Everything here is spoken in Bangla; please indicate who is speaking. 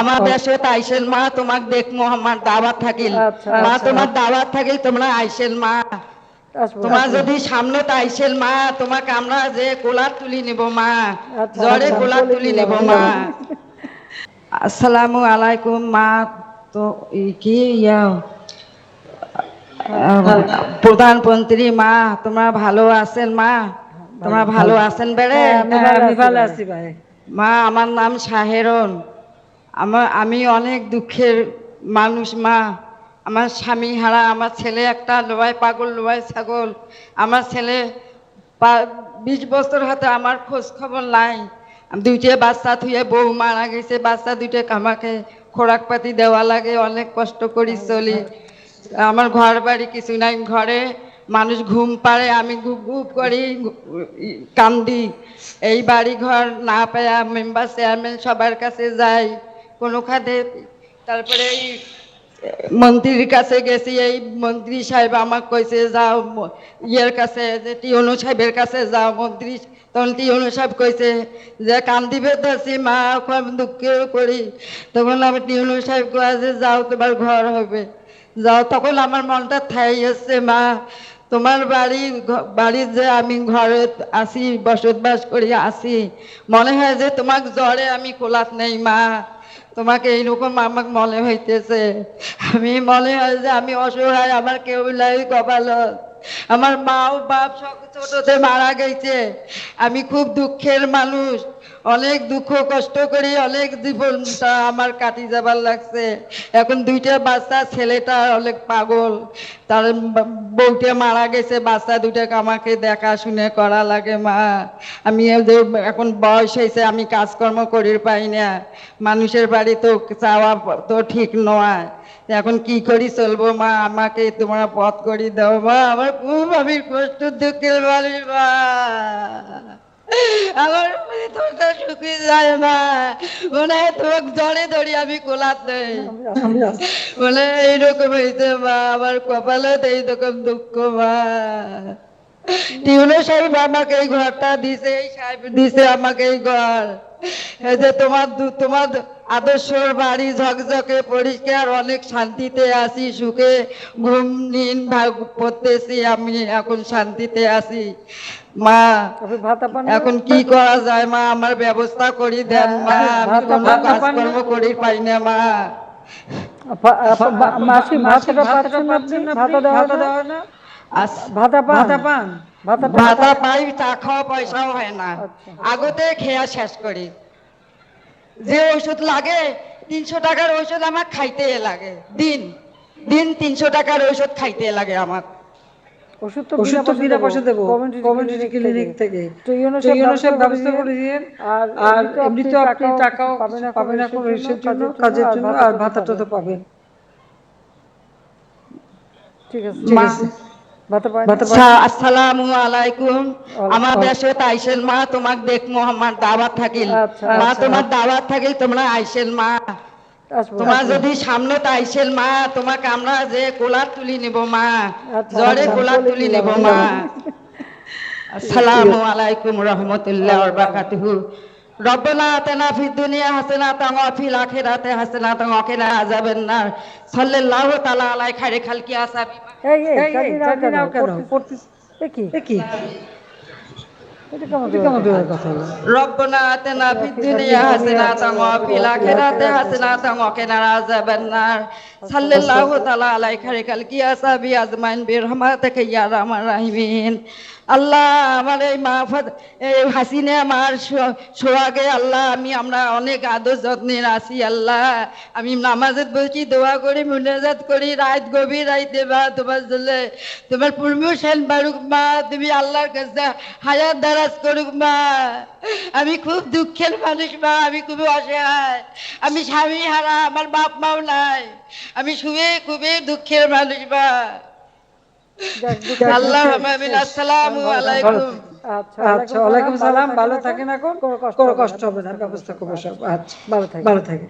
Speaker 1: আমার দেশে আইসেন মা তোমাক দেখমু আমার দাওয়াত থাকিল।
Speaker 2: আচ্ছা,
Speaker 1: মা
Speaker 2: আচ্ছা।
Speaker 1: তোমার দাওয়াত থাকিল তোমরা আইসেন মা। তোমার যদি সামনে আইসেন মা তোমাকে আমরা যে কোলার তুলি নিব মা
Speaker 2: আচ্ছা,
Speaker 1: জ্বরে কোলার তুলি নিব মা। আসসালামু আলাইকুম মা তো ই কি ইয়া? প্রধানমন্ত্রী মা তোমরা ভালো আছেন মা? তোমরা ভালো। আছেন বেড়ে?
Speaker 2: হ্যাঁ, আমি
Speaker 3: হ্যাঁ,
Speaker 2: ভালো আছি।
Speaker 3: ভাই
Speaker 1: মা আমার নাম শাহেরন। আমার, আমি অনেক দুঃখের মানুষ, মা। আমার স্বামী হারা, আমার ছেলে একটা লোয়াই পাগল লোয়াই ছাগল। আমার ছেলে বিশ বছর হাতে আমার খোঁজ খবর নাই। দুইটে বাচ্চা থুয়ে বউ মারা গেছে, বাচ্চা দুইটে আমাকে খোরাক পাতি দেওয়া লাগে, অনেক কষ্ট করি চলি। আমার ঘর বাড়ি কিছু নাই, ঘরে মানুষ ঘুম পাড়ে, আমি গুপ গুপ করি, কান্দি। এই বাড়ি ঘর না পায়া মেম্বার চেয়ারম্যান সবার কাছে যাই। কোনো খাতে, তারপরে এই মন্ত্রীর কাছে গেছি, এই মন্ত্রী সাহেব আমাকে কইছে, যাও ইয়ের কাছে, যে টিউনু সাহেবের কাছে যাও, মন্ত্রী তখন টিউনু সাহেব কইছে যে, কান্দিবে ধরছি মা খুব দুঃখ করি। তখন আমি টিউনু সাহেব কয়ে যে যাও তোমার ঘর হবে। যাও, তখন আমার মনটা থাই এসছে, মা তোমার বাড়ি বাড়ি বাড়ির যে আমি ঘরে আসি বসবাস করি আসি মনে হয় যে তোমাক জ্বরে আমি কোলাত নেই, মা। তোমাকে এইরকম আমাকে মনে হইতেছে। আমি মনে হয় যে আমি অসহায়, আমার কেউ নাই কপালত। আমার মা ও বাপ ছোটতে মারা গেছে। আমি খুব দুঃখের মানুষ। অনেক দুঃখ কষ্ট করি অনেক জীবনটা আমার কাটি যাবার লাগছে। এখন দুইটা বাচ্চা, ছেলেটা অনেক পাগল। তার বউটা মারা গেছে, বাচ্চা দুটাকে আমাকে দেখাশুনে করা লাগে মা। আমি এখন বয়স হয়েছে, আমি কাজকর্ম করি পাই না। মানুষের বাড়ি তো চাওয়া তো ঠিক নয়। এখন কি করি চলবো? মা, আমাকে তোমার পথ করি দাও, মা। আমার খুব আমি কষ্ট, দুঃখের মানুষ মা। আমার তোরটা শুকিয়ে যায়, মা। মনে হয় তোমাকে জড়ে ধরি, আমি কোলাত বলে এইরকম হয়েছে, মা। আমার কপালে এইরকম দুঃখ, মা। টিউনো সাহেব আমাকে এই ঘরটা দিছে, এই সাহেব দিছে আমাকে এই ঘর। যে তোমার তোমার আদর্শর বাড়ি ঝকঝকে পরিষ্কার অনেক শান্তিতে আছি সুখে। ঘুম নিন ভাগ পড়তেছি আমি এখন শান্তিতে আছি। মা? এখন কি করা যায় মা? আমার ব্যবস্থা করি দেন মা। আমি কোনো? কাজকর্ম করি পাই না মা।
Speaker 2: আপা- আপা- বা- মাসিক পাচ্ছেন আপনি? ভাতা দেওয়া না?
Speaker 3: দেওয়া না
Speaker 1: আস-
Speaker 2: ভাতা পান
Speaker 3: ভাতা পান
Speaker 2: ভাতা
Speaker 1: ভাতা পাই চা খাওয়া পয়সাও হয় না।
Speaker 2: আচ্ছা।
Speaker 1: আগতে খেয়া শেষ করি। যে ওষুধ লাগে তিনশো টাকার ওষুধ আমার খাইতে লাগে। দিন দিন তিনশো টাকার ওষুধ খাইতে লাগে আমার।
Speaker 2: ওষুধ তো
Speaker 3: ওষুধ তো বিনা পয়সা দেবো।
Speaker 2: কমিউনিটি
Speaker 3: কমিউনিটি ক্লিনিক থেকে।
Speaker 2: তো ইউনো
Speaker 3: তো ইউনো সাহেব ব্যবস্থা
Speaker 2: করে
Speaker 3: করে দিয়েন
Speaker 2: আর
Speaker 3: আর এমনি তো আপনি
Speaker 2: টাকাও
Speaker 3: টাকাও
Speaker 2: পাবেন না কোনো
Speaker 3: কোনো
Speaker 2: ইস্যুর
Speaker 3: ইস্যুর জন্য
Speaker 2: জন্য,
Speaker 3: কাজের জন্য আর
Speaker 2: ভাতাটা তো
Speaker 3: পাবেন।
Speaker 2: ঠিক আছে।
Speaker 1: আচ্ছা, আসসালামু আলাইকুম। আমার দেশে আইসেন মা তোমাক দেখমু আমার দাওয়াত থাকিল। মা। তোমার দাওয়াত থাকিল তোমরা আইসেন মা। তোমার যদি সামনে আইসেন মা তোমাকে আমরা যে কোলার তুলি নিব মা
Speaker 2: আচ্ছা,
Speaker 1: জ্বরে
Speaker 2: আচ্ছা,
Speaker 1: কোলার তুলি নিব। মা। আসসালামু আলাইকুম রহমতুল্লাহ বারাকাতুহু। রব্বানা আতানা ফিদ দুনিয়া হাসানাতান ওয়া ফিল আখিরাতি হাসানাতান ওয়া কিনা আযাবান নার সাল্লাল্লাহু তাআলা আলাই খাইরে খালকি আসাবি
Speaker 2: এই এই কেন? কি?
Speaker 3: কি?
Speaker 1: রব্বানা রাহিমিন। আল্লাহ আমার এই মা এই আমার মার সোহাগে, আল্লাহ আমি আমরা অনেক আদর যত্নে আসি আল্লাহ। আমি নামাজত বসি দোয়া করি, মুনাজাত করি, রাত গভীর রাত দেবা তোমার জন্য, তোমার প্রমোশন বাড়ুক মা, তুমি আল্লাহর কাছে হাজার দারাজ করুক মা। আমি খুব দুঃখের মানুষ মা, আমি খুবই অসহায়। আমি স্বামী হারা, আমার বাপ মাও নাই। আমি শুয়ে খুবই দুঃখের মানুষ মা। আল্লাহ আসসালামু আলাইকুম।
Speaker 2: আচ্ছা
Speaker 3: আচ্ছা ওয়ালাইকুম সালাম ভালো থাকেন এখন?
Speaker 2: কোনো
Speaker 3: কষ্ট হবে না। ব্যবস্থা করব সব আচ্ছা
Speaker 2: ভালো থাকেন।
Speaker 3: ভালো থাকে